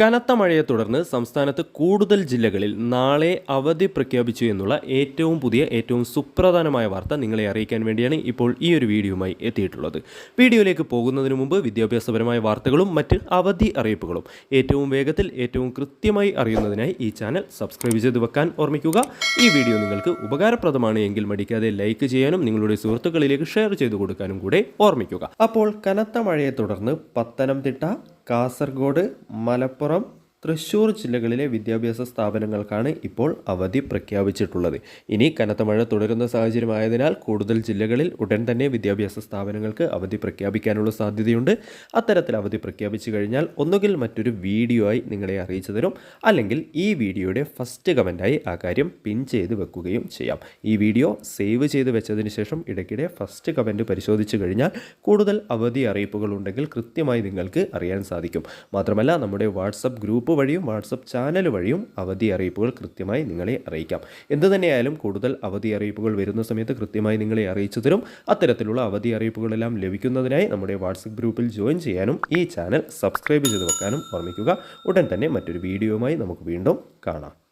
കനത്ത മഴയെ തുടർന്ന് സംസ്ഥാനത്ത് കൂടുതൽ ജില്ലകളിൽ നാളെ അവധി പ്രഖ്യാപിച്ചു എന്നുള്ള ഏറ്റവും പുതിയ ഏറ്റവും സുപ്രധാനമായ വാർത്ത നിങ്ങളെ അറിയിക്കാൻ വേണ്ടിയാണ് ഇപ്പോൾ ഈ ഒരു വീഡിയോയുമായി എത്തിയിട്ടുള്ളത്. വീഡിയോയിലേക്ക് പോകുന്നതിന് മുമ്പ് വിദ്യാഭ്യാസപരമായ വാർത്തകളും മറ്റ് അവധി അറിയിപ്പുകളും ഏറ്റവും വേഗത്തിൽ ഏറ്റവും കൃത്യമായി അറിയുന്നതിനായി ഈ ചാനൽ സബ്സ്ക്രൈബ് ചെയ്ത് വെക്കാൻ ഓർമ്മിക്കുക. ഈ വീഡിയോ നിങ്ങൾക്ക് ഉപകാരപ്രദമാണ് എങ്കിൽ മടിക്കാതെ ലൈക്ക് ചെയ്യാനും നിങ്ങളുടെ സുഹൃത്തുക്കളിലേക്ക് ഷെയർ ചെയ്തു കൊടുക്കാനും കൂടെ ഓർമ്മിക്കുക. അപ്പോൾ കനത്ത മഴയെ തുടർന്ന് പത്തനംതിട്ട കാസർഗോഡ് മലപ്പുറം തൃശ്ശൂർ ജില്ലകളിലെ വിദ്യാഭ്യാസ സ്ഥാപനങ്ങൾക്കാണ് ഇപ്പോൾ അവധി പ്രഖ്യാപിച്ചിട്ടുള്ളത്. ഇനി കനത്ത മഴ തുടരുന്ന സാഹചര്യമായതിനാൽ കൂടുതൽ ജില്ലകളിൽ ഉടൻ തന്നെ വിദ്യാഭ്യാസ സ്ഥാപനങ്ങൾക്ക് അവധി പ്രഖ്യാപിക്കാനുള്ള സാധ്യതയുണ്ട്. അത്തരത്തിൽ അവധി പ്രഖ്യാപിച്ചു കഴിഞ്ഞാൽ ഒന്നുകിൽ മറ്റൊരു വീഡിയോ ആയി നിങ്ങളെ അറിയിച്ചു തരും അല്ലെങ്കിൽ ഈ വീഡിയോയുടെ ഫസ്റ്റ് കമന്റായി ആ കാര്യം പിൻ ചെയ്ത് വെക്കുകയും ചെയ്യാം. ഈ വീഡിയോ സേവ് ചെയ്ത് വെച്ചതിന് ശേഷം ഇടയ്ക്കിടെ ഫസ്റ്റ് കമന്റ് പരിശോധിച്ചു കഴിഞ്ഞാൽ കൂടുതൽ അവധി അറിയിപ്പുകൾ ഉണ്ടെങ്കിൽ കൃത്യമായി നിങ്ങൾക്ക് അറിയാൻ സാധിക്കും. മാത്രമല്ല നമ്മുടെ വാട്സപ്പ് ഗ്രൂപ്പ് വഴിയും വാട്സപ്പ് ചാനൽ വഴിയും അവധി അറിയിപ്പുകൾ കൃത്യമായി നിങ്ങളെ അറിയിക്കാം. എന്ത് തന്നെയായാലും കൂടുതൽ അവധി അറിയിപ്പുകൾ വരുന്ന സമയത്ത് കൃത്യമായി നിങ്ങളെ അറിയിച്ചു തരും. അത്തരത്തിലുള്ള അവധി അറിയിപ്പുകളെല്ലാം ലഭിക്കുന്നതിനായി നമ്മുടെ വാട്സപ്പ് ഗ്രൂപ്പിൽ ജോയിൻ ചെയ്യാനും ഈ ചാനൽ സബ്സ്ക്രൈബ് ചെയ്ത് വെക്കാനും ഓർമ്മിക്കുക. ഉടൻ തന്നെ മറ്റൊരു വീഡിയോയുമായി നമുക്ക് വീണ്ടും കാണാം.